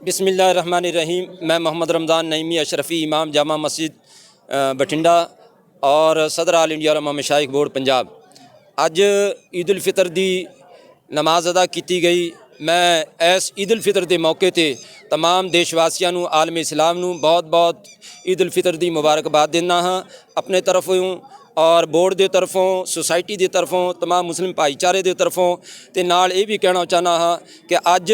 ਬਿਸਮਿਲ੍ਲਾਹਿਰਰਹਿਮਾਨਿਰਰਹੀਮ ਮੈਂ ਮੁਹੰਮਦ ਰਮਜ਼ਾਨ ਨਈਮੀ ਅਸ਼ਰਫੀ ਇਮਾਮ ਜਾਮਾ ਮਸਜਿਦ ਅ, ਬਠਿੰਡਾ ਔਰ ਸਦਰ ਆਲ ਇੰਡੀਆ ਉਲਮਾ ਮਸ਼ਾਇਖ ਬੋਰਡ ਪੰਜਾਬ ਅੱਜ ਈਦ ਉਲ ਫਿਤਰ ਦੀ ਨਮਾਜ਼ ਅਦਾ ਕੀਤੀ ਗਈ ਮੈਂ ਇਸ ਈਦ ਉਲ ਫਿਤਰ ਦੇ ਮੌਕੇ ਤੇ तमाम ਦੇਸ਼ ਵਾਸੀਆਂ ਨੂੰ ਆਲਮ ਇਸਲਾਮ ਨੂੰ ਬਹੁਤ-ਬਹੁਤ ਈਦ ਉਲ ਫਿਤਰ ਦੀ ਮੁਬਾਰਕਬਾਦ ਦਿੰਦਾ ਹਾਂ ਆਪਣੇ ਤਰਫੋਂ ਔਰ ਬੋਰਡ ਦੇ ਤਰਫੋਂ ਸੁਸਾਇਟੀ ਦੀ ਤਰਫੋਂ तमाम ਮੁਸਲਿਮ ਭਾਈਚਾਰੇ ਦੇ ਤਰਫੋਂ ਤੇ ਨਾਲ ਇਹ ਵੀ ਕਹਿਣਾ ਚਾਹੁੰਦਾ ਹਾਂ ਕਿ ਅੱਜ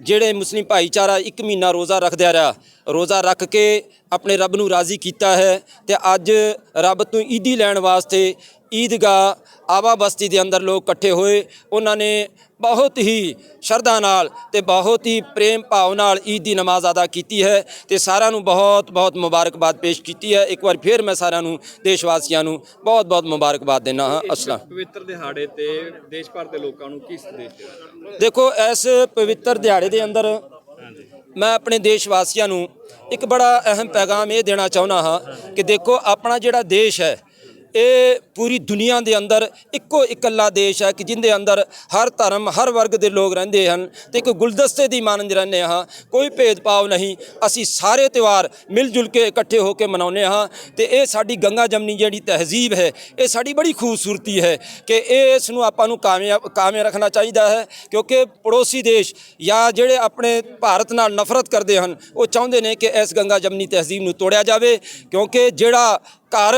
ਜਿਹੜੇ ਮੁਸਲਿਮ ਭਾਈਚਾਰਾ ਇੱਕ ਮਹੀਨਾ ਰੋਜ਼ਾ ਰੱਖਦਿਆ ਰਿਹਾ, ਰੋਜ਼ਾ ਰੱਖ ਕੇ ਆਪਣੇ ਰੱਬ ਨੂੰ ਰਾਜ਼ੀ ਕੀਤਾ ਹੈ ਤੇ ਅੱਜ ਰੱਬ ਤੋਂ ਈਦੀ ਲੈਣ ਵਾਸਤੇ ਈਦਗਾਹ ਆਵਾ ਬਸਤੀ ਦੇ ਅੰਦਰ ਲੋਕ ਇਕੱਠੇ ਹੋਏ। ਉਹਨਾਂ ਨੇ ਬਹੁਤ ਹੀ ਸ਼ਰਧਾ ਨਾਲ ਤੇ ਬਹੁਤ ਹੀ ਪ੍ਰੇਮ ਭਾਵ ਨਾਲ ਈਦ ਦੀ ਨਮਾਜ਼ ਅਦਾ ਕੀਤੀ ਹੈ ਤੇ ਸਾਰਿਆਂ ਨੂੰ ਬਹੁਤ ਬਹੁਤ ਮੁਬਾਰਕਬਾਦ ਪੇਸ਼ ਕੀਤੀ ਹੈ। ਇੱਕ ਵਾਰ ਫਿਰ ਮੈਂ ਸਾਰਿਆਂ ਨੂੰ ਦੇਸ਼ ਵਾਸੀਆਂ ਨੂੰ ਬਹੁਤ ਬਹੁਤ ਮੁਬਾਰਕਬਾਦ ਦਿੰਦਾ ਹਾਂ। ਅਸਲਾਮ। ਪਵਿੱਤਰ ਦਿਹਾੜੇ ਤੇ ਦੇਸ਼ ਭਰ ਦੇ ਲੋਕਾਂ ਨੂੰ ਕੀ ਸੰਦੇਸ਼ ਦੇਣਾ ਦੇਖੋ ਇਸ ਪਵਿੱਤਰ ਦਿਹਾੜੇ ਦੇ ਅੰਦਰ ਮੈਂ ਆਪਣੇ ਦੇਸ਼ ਵਾਸੀਆਂ ਨੂੰ ਇੱਕ ਬੜਾ ਅਹਿਮ ਪੈਗਾਮ ਇਹ ਦੇਣਾ ਚਾਹੁੰਦਾ ਹਾਂ ਕਿ ਦੇਖੋ ਆਪਣਾ ਜਿਹੜਾ ਦੇਸ਼ ਹੈ ਇਹ ਪੂਰੀ ਦੁਨੀਆ ਦੇ ਅੰਦਰ ਇੱਕੋ ਇਕੱਲਾ ਦੇਸ਼ ਹੈ ਕਿ ਜਿੰਦੇ ਅੰਦਰ ਹਰ ਧਰਮ, ਹਰ ਵਰਗ ਦੇ ਲੋਕ ਰਹਿੰਦੇ ਹਨ ਤੇ ਇੱਕ ਗੁਲਦਸਤੇ ਦੀ ਮਾਨੰਦ ਰਹਿੰਦੇ ਹਾਂ। ਕੋਈ ਭੇਦਭਾਵ ਨਹੀਂ। ਅਸੀਂ ਸਾਰੇ ਤਿਉਹਾਰ ਮਿਲ ਜੁਲ ਕੇ ਇਕੱਠੇ ਹੋ ਕੇ ਮਨਾਉਂਦੇ ਹਾਂ ਤੇ ਇਹ ਸਾਡੀ ਗੰਗਾ ਜਮਨੀ ਜਿਹੜੀ ਤਹਿਜ਼ੀਬ ਹੈ, ਇਹ ਸਾਡੀ ਬੜੀ ਖੂਬਸੂਰਤੀ ਹੈ ਕਿ ਇਹ ਇਸ ਨੂੰ ਆਪਾਂ ਨੂੰ ਕਾਮਯਾਬ ਕਾਮਯਾਬ ਰੱਖਣਾ ਚਾਹੀਦਾ ਹੈ ਕਿਉਂਕਿ ਪੜੋਸੀ ਦੇਸ਼ ਜਾਂ ਜਿਹੜੇ ਆਪਣੇ ਭਾਰਤ ਨਾਲ ਨਫ਼ਰਤ ਕਰਦੇ ਹਨ, ਉਹ ਚਾਹੁੰਦੇ ਨੇ ਕਿ ਇਸ ਗੰਗਾ ਜਮਨੀ ਤਹਿਜ਼ੀਬ ਨੂੰ ਤੋੜਿਆ ਜਾਵੇ ਕਿਉਂਕਿ ਜਿਹੜਾ ਘਰ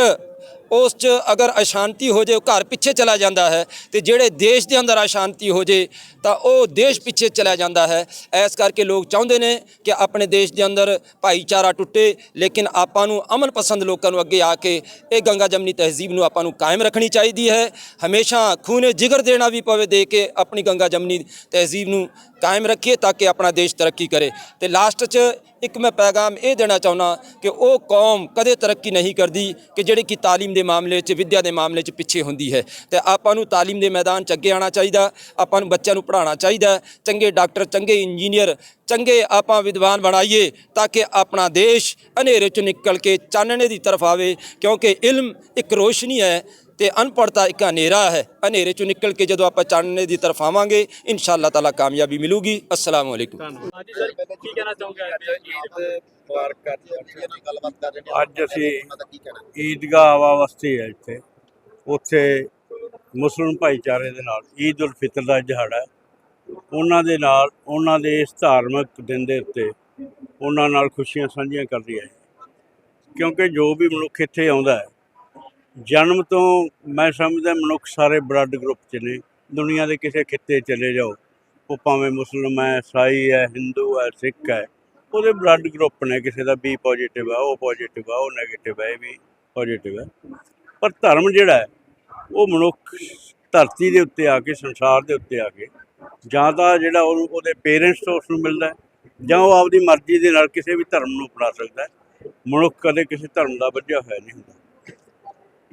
ਉਸ 'ਚ ਅਗਰ ਅਸ਼ਾਂਤੀ ਹੋ ਜੇ, ਉਹ ਘਰ ਪਿੱਛੇ ਚਲਾ ਜਾਂਦਾ ਹੈ ਤੇ ਜਿਹੜੇ ਦੇਸ਼ ਦੇ ਅੰਦਰ ਅਸ਼ਾਂਤੀ ਹੋ ਜੇ, ਤਾਂ ਉਹ ਦੇਸ਼ ਪਿੱਛੇ ਚਲਾ ਜਾਂਦਾ ਹੈ। ਇਸ ਕਰਕੇ ਲੋਕ ਚਾਹੁੰਦੇ ਨੇ ਕਿ ਆਪਣੇ ਦੇਸ਼ ਦੇ ਅੰਦਰ ਭਾਈਚਾਰਾ ਟੁੱਟੇ, ਲੇਕਿਨ ਆਪਾਂ ਨੂੰ ਅਮਨ ਪਸੰਦ ਲੋਕਾਂ ਨੂੰ ਅੱਗੇ ਆ ਕੇ ਇਹ ਗੰਗਾ ਜਮਨੀ ਤਹਿਜ਼ੀਬ ਨੂੰ ਆਪਾਂ ਨੂੰ ਕਾਇਮ ਰੱਖਣੀ ਚਾਹੀਦੀ ਹੈ। ਹਮੇਸ਼ਾ ਖੂਨੇ ਜਿਗਰ ਦੇਣਾ ਵੀ ਪਵੇ ਦੇ ਕੇ ਆਪਣੀ ਗੰਗਾ ਜਮਨੀ ਤਹਿਜ਼ੀਬ ਨੂੰ ਕਾਇਮ ਰੱਖੀਏ ਤਾਂ ਕਿ ਆਪਣਾ ਦੇਸ਼ ਤਰੱਕੀ ਕਰੇ। ਤੇ ਲਾਸਟ 'ਚ ਇੱਕ ਮੈਂ ਪੈਗਾਮ ਇਹ ਦੇਣਾ ਚਾਹੁੰਦਾ ਕਿ ਉਹ ਕੌਮ ਕਦੇ ਤਰੱਕੀ ਨਹੀਂ ਕਰਦੀ ਕਿ ਜਿਹੜੀ ਕਿ ਤਾਲੀਮ ਦੇ ਮਾਮਲੇ 'ਚ, ਵਿੱਦਿਆ ਦੇ ਮਾਮਲੇ 'ਚ ਪਿੱਛੇ ਹੁੰਦੀ ਹੈ। ਤੇ ਆਪਾਂ ਨੂੰ ਤਾਲੀਮ ਦੇ ਮੈਦਾਨ 'ਚ ਅੱਗੇ ਆਉਣਾ ਚਾਹੀਦਾ, ਆਪਾਂ ਨੂੰ ਬੱਚਿਆਂ ਨੂੰ ਪੜ੍ਹਾਉਣਾ ਚਾਹੀਦਾ, ਚੰਗੇ ਡਾਕਟਰ, ਚੰਗੇ ਇੰਜੀਨੀਅਰ, ਚੰਗੇ ਆਪਾਂ ਵਿਦਵਾਨ ਬਣਾਈਏ ਤਾਂ ਕਿ ਆਪਣਾ ਦੇਸ਼ ਹਨੇਰੇ 'ਚੋਂ ਨਿਕਲ ਕੇ ਚਾਨਣੇ ਦੀ ਤਰਫ ਆਵੇ, ਕਿਉਂਕਿ ਇਲਮ ਇੱਕ ਰੋਸ਼ਨੀ ਹੈ। ਤੇ ਅਨਪੜਤਾ ਇੱਕ ਹਨੇਰਾ ਹੈ। ਹਨੇਰੇ 'ਚੋਂ ਨਿਕਲ ਕੇ ਜਦੋਂ ਆਪਾਂ ਚਾਨਣੇ ਦੀ ਤਰਫ ਆਵਾਂਗੇ ਇਨਸ਼ਾ ਅੱਲਾਹ ਤਾਲਾ ਕਾਮਯਾਬੀ ਮਿਲੂਗੀ। ਅਸਲਾਮ ਵਾਲੇਕੁਮ ਧੰਨਵਾਦ ਹਾਂਜੀ ਸਰ ਕੀ ਕਹਿਣਾ ਚਾਹੋਗੇ ਅੱਜ ਈਦ ਅੱਜ ਅਸੀਂ ਈਦਗਾਹ ਆਵਾ ਵਸਤੀ ਹੈ ਇੱਥੇ। ਉੱਥੇ ਮੁਸਲਮਾਨ ਭਾਈਚਾਰੇ ਦੇ ਨਾਲ ਈਦ ਉਲ ਫਿਤਰ ਦਾ ਦਿਹਾੜਾ ਹੈ। ਉਹਨਾਂ ਦੇ ਨਾਲ ਉਹਨਾਂ ਦੇ ਇਸ ਧਾਰਮਿਕ ਦਿਨ ਦੇ ਉੱਤੇ ਉਹਨਾਂ ਨਾਲ ਖੁਸ਼ੀਆਂ ਸਾਂਝੀਆਂ ਕਰਦੀ ਹੈ ਕਿਉਂਕਿ ਜੋ ਵੀ ਮਨੁੱਖ ਇੱਥੇ ਆਉਂਦਾ ਹੈ ਜਨਮ ਤੋਂ ਮੈਂ ਸਮਝਦਾ ਮਨੁੱਖ ਸਾਰੇ ਬਲੱਡ ਗਰੁੱਪ 'ਚ ਨੇ। ਦੁਨੀਆ ਦੇ ਕਿਸੇ ਖਿੱਤੇ ਚਲੇ ਜਾਓ। ਉਹ ਭਾਵੇਂ ਮੁਸਲਮ ਹੈ ਈਸਾਈ ਹੈ, ਹਿੰਦੂ ਹੈ, ਸਿੱਖ ਹੈ, ਉਹਦੇ ਬਲੱਡ ਗਰੁੱਪ ਨੇ। ਕਿਸੇ ਦਾ ਬੀ ਪੋਜ਼ਿਟਿਵ ਹੈ, ਉਹ ਪੋਜ਼ਿਟਿਵ ਆ ਉਹ 네ਗੇਟਿਵ ਹੈ, ਇਹ ਵੀ ਪੋਜ਼ਿਟਿਵ ਹੈ। ਪਰ ਧਰਮ ਜਿਹੜਾ ਹੈ, ਉਹ ਮਨੁੱਖ ਧਰਤੀ ਦੇ ਉੱਤੇ ਆ ਕੇ, ਸੰਸਾਰ ਦੇ ਉੱਤੇ ਆ ਕੇ, ਜਾਂ ਤਾਂ ਜਿਹੜਾ ਉਹਨੂੰ ਉਹਦੇ ਪੇਰੈਂਟਸ ਤੋਂ ਉਸ ਨੂੰ ਮਿਲਦਾ ਜਾਂ ਉਹ ਆਪਦੀ ਮਰਜ਼ੀ ਦੇ ਨਾਲ ਕਿਸੇ ਵੀ ਧਰਮ ਨੂੰ ਅਪਣਾ ਸਕਦਾ ਮਨੁੱਖ ਕਦੇ ਕਿਸੇ ਧਰਮ ਦਾ ਵੱਜਿਆ ਹੋਇਆ ਨਹੀਂ ਹੁੰਦਾ।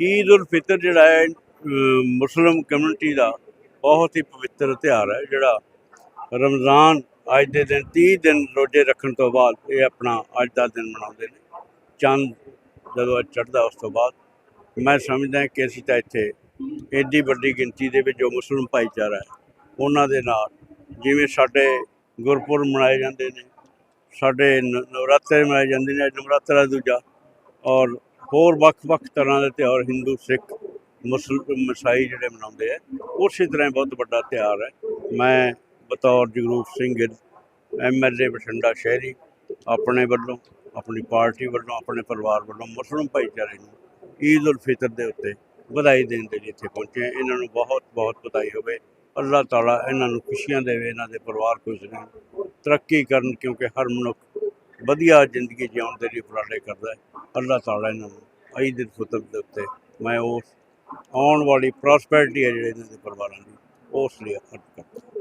ਈਦ ਉਲ ਫਿਤਰ ਜਿਹੜਾ ਹੈ, ਅਮ, ਮੁਸਲਿਮ ਕਮਿਊਨਿਟੀ ਦਾ ਬਹੁਤ ਹੀ ਪਵਿੱਤਰ ਤਿਉਹਾਰ ਹੈ, ਜਿਹੜਾ ਰਮਜ਼ਾਨ ਅੱਜ ਦੇ ਦਿਨ 30 ਦਿਨ ਰੋਜ਼ੇ ਰੱਖਣ ਤੋਂ ਬਾਅਦ ਇਹ ਆਪਣਾ ਅੱਜ ਦਾ ਦਿਨ ਮਨਾਉਂਦੇ ਨੇ। ਚੰਦ ਜਦੋਂ ਅੱਜ ਚੜ੍ਹਦਾ, ਉਸ ਤੋਂ ਬਾਅਦ ਮੈਂ ਸਮਝਦਾ ਕਿ ਅਸੀਂ ਤਾਂ ਇੱਥੇ ਏਡੀ ਵੱਡੀ ਗਿਣਤੀ ਦੇ ਵਿੱਚ ਜੋ ਮੁਸਲਿਮ ਭਾਈਚਾਰਾ ਹੈ, ਉਹਨਾਂ ਦੇ ਨਾਲ ਜਿਵੇਂ ਸਾਡੇ ਗੁਰਪੁਰਬ ਮਨਾਏ ਜਾਂਦੇ ਨੇ, ਸਾਡੇ ਨ- ਨਵਰਾਤਰੇ ਮਨਾਏ ਜਾਂਦੇ ਨੇ ਨਵਰਾਤਰਾ ਦੂਜਾ ਔਰ ਹੋਰ ਵੱਖ-ਵੱਖ ਤਰ੍ਹਾਂ ਦੇ ਤਿਉਹਾਰ, ਹਿੰਦੂ, ਸਿੱਖ ਮੁਸਲਿਮ ਮਸਾਈ ਜਿਹੜੇ ਮਨਾਉਂਦੇ ਆ, ਉਸੇ ਤਰ੍ਹਾਂ ਹੀ ਬਹੁਤ ਵੱਡਾ ਤਿਉਹਾਰ ਹੈ। ਮੈਂ ਬਤੌਰ ਜਗਰੂਪ ਸਿੰਘ ਗਿੱਲ ਐਮਐਲਏ ਬਠਿੰਡਾ ਸ਼ਹਿਰੀ, ਆਪਣੇ ਵੱਲੋਂ, ਆਪਣੀ ਪਾਰਟੀ ਵੱਲੋਂ, ਆਪਣੇ ਪਰਿਵਾਰ ਵੱਲੋਂ ਮੁਸਲਿਮ ਭਾਈਚਾਰੇ ਨੂੰ ਈਦ ਉਲ ਫਿਤਰ ਦੇ ਉੱਤੇ ਵਧਾਈ ਦੇਣ ਦੇ ਲਈ ਇੱਥੇ ਪਹੁੰਚੇ ਇਹਨਾਂ ਨੂੰ ਬਹੁਤ ਬਹੁਤ ਵਧਾਈ ਹੋਵੇ। ਅੱਲਾਹ ਤਾਲਾ ਇਹਨਾਂ ਨੂੰ ਖੁਸ਼ੀਆਂ ਦੇਵੇ, ਇਹਨਾਂ ਦੇ ਪਰਿਵਾਰ ਖੁਸ਼ ਰਹਿਣ। ਤਰੱਕੀ ਕਰਨ, ਕਿਉਂਕਿ ਹਰ ਮਨੁੱਖ ਵਧੀਆ ਜ਼ਿੰਦਗੀ ਜਿਉਣ ਦੇ ਲਈ ਉਪਰਾਲੇ ਕਰਦਾ ਹੈ। ਅੱਲਾਹ ਤਾਲਾ ਇਹਨਾਂ ਨੂੰ ਈਦ ਉਲ ਫਿਤਰ ਦੇ ਉੱਤੇ ਮੈਂ ਉਸ ਆਉਣ ਵਾਲੀ ਪ੍ਰੋਸਪੈਰਿਟੀ ਹੈ ਜਿਹੜੇ ਇਹਨਾਂ ਦੇ ਪਰਿਵਾਰਾਂ ਦੀ, ਉਸ ਲਈ ਅਰਜ਼ ਕਰਦਾ